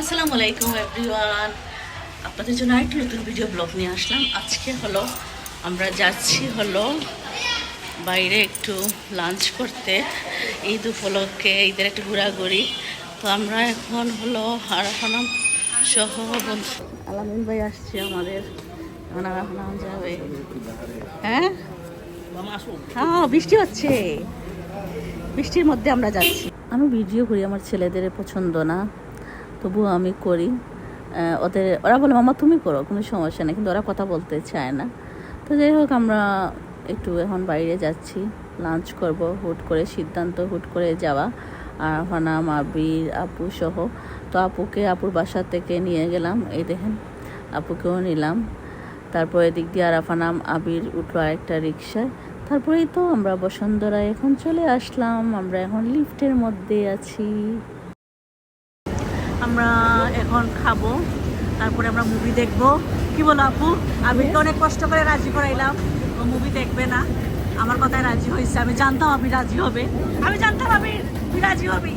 আসসালামু আলাইকুম এভরিওয়ান আপনাদের জন্য আরেকটি নতুন ভিডিও ব্লগ নিয়ে আসলাম। আজকে হলো, আমরা যাচ্ছি হলো বাইরে একটু লাঞ্চ করতে, ঈদ উপলক্ষে, ঈদের একটু ঘোরাঘুরি। তো আমরা এখন হলো আরাফানাম সহ বন্ধু আলামিন ভাই আসছে আমাদের। এখন আরাফানাম যাবে। হ্যাঁ? হ্যাঁ বৃষ্টি হচ্ছে। বৃষ্টির মধ্যে আমরা যাচ্ছি। আমি ভিডিও করি, আমার ছেলেদের পছন্দ না। তবুও আমি করি। ওদের, ওরা বলে, মামা, তুমি করো, কোনো সমস্যা নেই। কিন্তু ওরা কথা বলতে চায় না। তো যাই হোক, আমরা একটু এখন বাইরে যাচ্ছি। লাঞ্চ করব, হুট করে সিদ্ধান্ত, হুট করে যাওয়া। আর হানাম আবির আপু সহ। তো আপুকে আপুর বাসা থেকে নিয়ে গেলাম, এই দেখেন, আপুকেও নিলাম। তারপরে এদিক দিয়ে আরাফানাম আবির উঠল আরেকটা রিক্সায় তারপরেই তো আমরা বসুন্ধরায় এখন চলে আসলাম। আমরা এখন লিফটের মধ্যে আছি। আমরা এখন খাব। তারপরে আমরা মুভি দেখব। কি বলো আপু? আমি তো অনেক কষ্ট করে রাজি করাইলাম। ও মুভি দেখবে না। আমার কথায় রাজি হয়েছে আমি জানতাম আপনি রাজি হবে। আমি জানতাম আমি তুই রাজি হবি।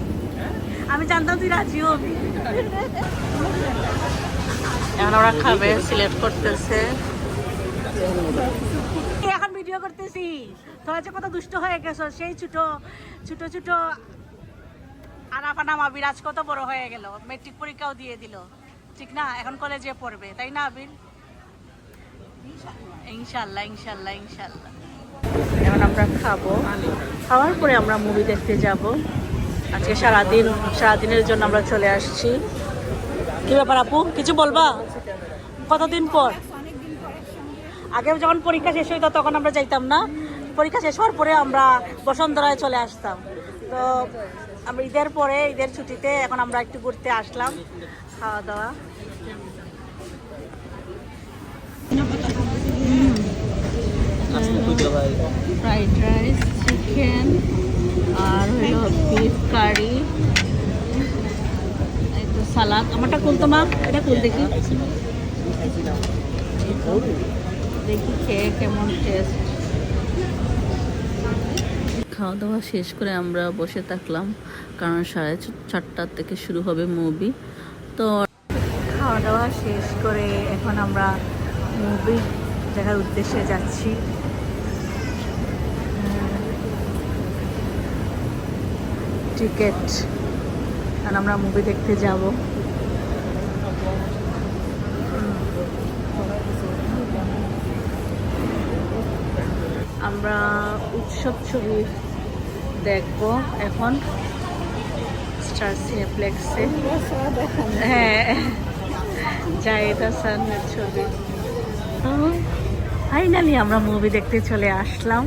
আমি জানতাম তুই রাজি হবি। এখন ওরা খাবে সিলেক্ট করতেছে। এখন ভিডিও করতেছি। তোরা যে কত দুষ্ট হয়ে গেছো সেই ছোট ছোট ছোট আনাফানা আবির আজ কত বড় হয়ে গেল? মেট্রিক পরীক্ষাও দিয়ে দিল। ঠিক না? এখন কলেজে পড়বে, তাই না আবির? ইনশাল্লাহ ইনশাল্লাহ ইনশাল্লাহ। এখন আমরা খাব। খাওয়ার পরে আমরা মুভি দেখতে যাব। আজকে সারাদিন, সারাদিনের জন্য আমরা চলে আসছি। কি ব্যাপার আপু? কিছু বলবা? কতদিন পর? আগে যখন পরীক্ষা শেষ হইতো, তখন আমরা যাইতাম না। পরীক্ষা শেষ হওয়ার পরে আমরা বসন্তরায় চলে আসতাম। তো আমরা ঈদের পরে ঈদের ছুটিতে এখন আমরা একটু ঘুরতে আসলাম খাওয়া দাওয়া ফ্রাইড রাইস চিকেন আর হলো বিফ কারি এই তো সালাদ। আমারটা খুলতো মা? এটা খুল দেখি? দেখি খেয়ে কেমন টেস্ট খাওয়া দাওয়া শেষ করে আমরা বসে থাকলাম, কারণ সাড়ে চারটার থেকে শুরু হবে মুভি। তো খাওয়া দাওয়া শেষ করে এখন আমরা মুভি দেখার উদ্দেশ্যে যাচ্ছি। টিকিট, কারণ আমরা মুভি দেখতে যাব। আমরা উৎসব ছবি দেখব এখন। স্টার সিনেপ্লেক্সে হ্যাঁ। জায়েদ হাসানের ছবি। ফাইনালি আমরা মুভি দেখতে চলে আসলাম।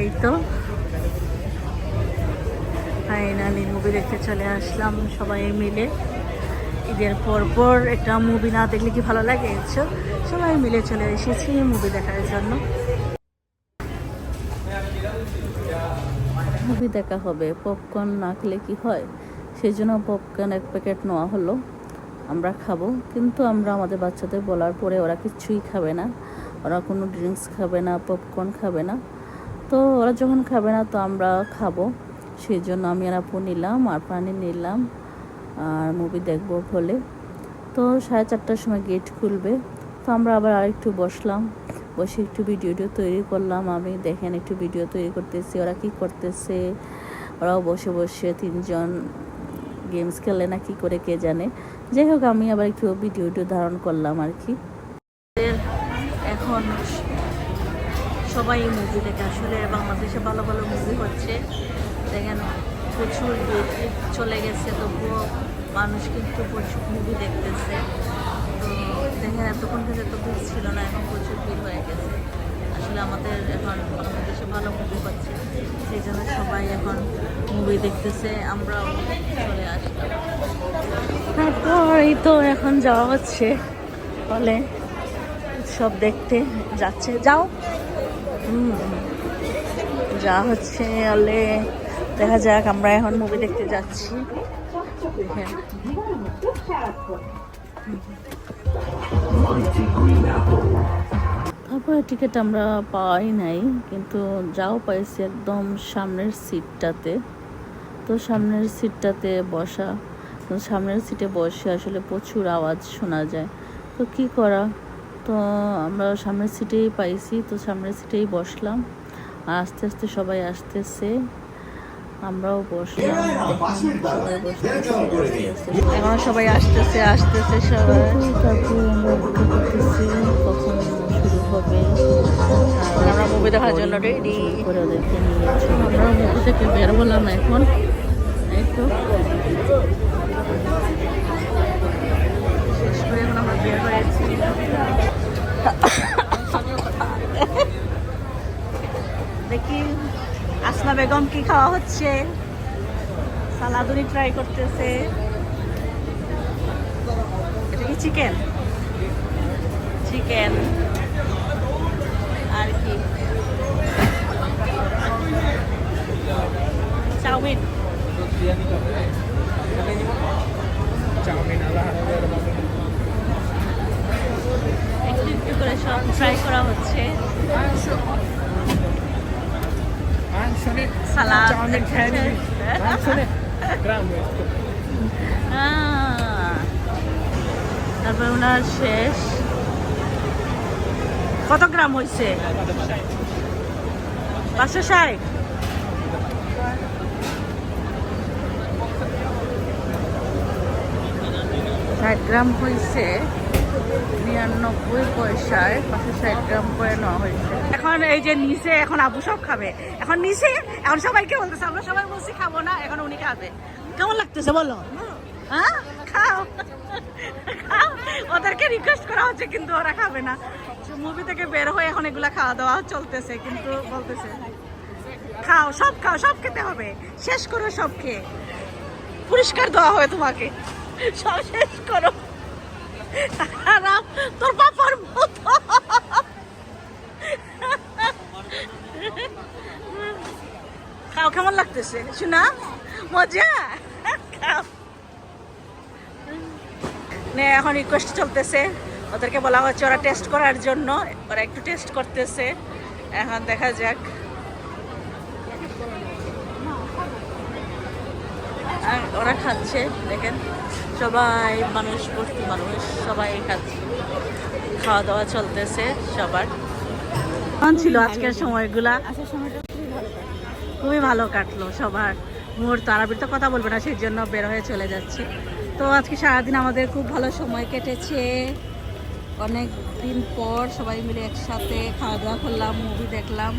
এই তো। ফাইনালি মুভি দেখতে চলে আসলাম সবাই মিলে। ঈদের পর পর একটা মুভি না দেখলে কি ভালো লাগে? সবাই মিলে চলে এসেছি মুভি দেখার জন্য। মুভি দেখা হবে। পপকর্ন না খেলে কি হয়? সেই জন্য পপকর্ন এক প্যাকেট নেওয়া হলো। আমরা খাব। কিন্তু আমরা আমাদের বাচ্চাদের বলার পরে ওরা কিছুই খাবে না। ওরা কোনো ড্রিঙ্কস খাবে না পপকর্ন খাবে না। তো ওরা যখন খাবে না তো আমরা খাব। সেই জন্য আমি আর আপু নিলাম, আর পানি নিলাম, আর মুভি দেখব বলে। তো সাড়ে চারটার সময় গেট খুলবে। তো আমরা আবার আরেকটু বসলাম। বসে একটু ভিডিওটিও তৈরি করলাম। আমি দেখেন একটু ভিডিও তৈরি করতেছি, ওরা কি করতেছে? ওরাও বসে বসে তিনজন গেমস খেলে না কি করে কে জানে। যাই হোক, আমি আবার একটু ভিডিও ধারণ করলাম আর কি। এখন সবাই মুভি দেখে, আসলে বাংলাদেশে ভালো ভালো মুভি হচ্ছে। দেখেন প্রচুর চলে গেছে, তবুও মানুষ কিন্তু প্রচুর মুভি দেখতেছে। তো দেখেন এতক্ষণ থেকে এত ভিড় ছিল না, এখন প্রচুর ভিড় হয়ে গেছে। আসলে আমাদের এখন বাংলাদেশে ভালো মুভি হচ্ছে, সেই জন্য সবাই এখন মুভি দেখতেছে, আমরাও চলে আসলাম। তারপর এই তো এখন যাওয়া হচ্ছে বলে সব দেখতে যাচ্ছে। যাও। হুম, যা হচ্ছে হলে দেখা যাক, আমরা এখন মুভি দেখতে যাচ্ছি। দেখেন। তারপরে টিকিট আমরা পাওয়াই নাই, কিন্তু যাও পাইছি একদম সামনের সিটটাতে তো সামনের সিটটাতে বসা সামনের সিটে বসে আসলে প্রচুর আওয়াজ শোনা যায়। তো কি করা? তো আমরা সামনের সিটেই পাইছি, তো সামনের সিটেই বসলাম। আস্তে আস্তে সবাই আসতেছে। আমরাও বসলাম। এখন সবাই আসতেছে আসতেছে সবাই। কখন শুরু হবে। আমরা মুভি দেখার জন্য রেডি করে ওদেরকে নিয়ে আমরা মুভি থেকে বের হলাম এখন। এই তো শেষ করে এখন আমরা বের হয়েছি দেখি আসমা বেগম কি খাওয়া হচ্ছে? সালাদুনি ট্রাই করতেছে। এটা কি চিকেন চিকেন আর কি? চাউমিন। একটু করে সব ট্রাই করা হচ্ছে। খেয়ে নিবি। শুনে। গ্রাম আহ, তারপর ওনার শেষ। কত গ্রাম হয়েছে পাঁচশো ষাট। ষাট গ্রাম হয়েছে নিরানব্বই পয়সায় পাঁচশো ষাট গ্রাম করে নেওয়া হয়েছে। এখন এই যে নিচে এখন আবু সব খাবে। এখন নিচে এখন সবাইকে বলতেছে আমরা সবাই বলছি খাব না এখন উনি খাবে। কেমন লাগতেছে বলো? হ্যাঁ? খাও। খাও। ওদেরকে রিকোয়েস্ট করা হচ্ছে কিন্তু ওরা খাবে না। মুভি থেকে বের হয়ে এখন এগুলা খাওয়া দাওয়া চলতেছে কিন্তু বলতেছে খাও সব খাও সব খেতে হবে। শেষ করো সব খেয়ে। পুরস্কার দেওয়া হবে তোমাকে। সব শেষ করো। তোর বাবার মতো খাও, কেমন লাগতেছে? শোনা, মজা? খাও। এখন রিকোয়েস্ট চলতেছে। ওদেরকে বলা হচ্ছে ওরা টেস্ট করার জন্য, ওরা একটু টেস্ট করতেছে। এখন দেখা যাক। আর ওরা খাচ্ছে দেখেন। সবাই মানুষ ভর্তি মানুষ সবাই খাচ্ছে। খাওয়া দাওয়া চলতেছে সবার। কেমন ছিল আজকের সময়গুলা? খুবই ভালো কাটলো। সবার মুহূর্ত। আর আমি তো কথা বলবে না সেই জন্য বের হয়ে চলে যাচ্ছি। তো আজকে সারাদিন আমাদের খুব ভালো সময় কেটেছে। অনেক দিন পর সবাই মিলে একসাথে খাওয়া দাওয়া করলাম মুভি দেখলাম।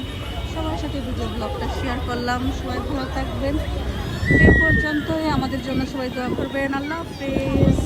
সবার সাথে ভিডিও ব্লগটা শেয়ার করলাম। সবাই ভালো থাকবেন। এই পর্যন্তই। আমাদের জন্য সবাই দোয়া করবেন। আল্লাহ হাফেজ।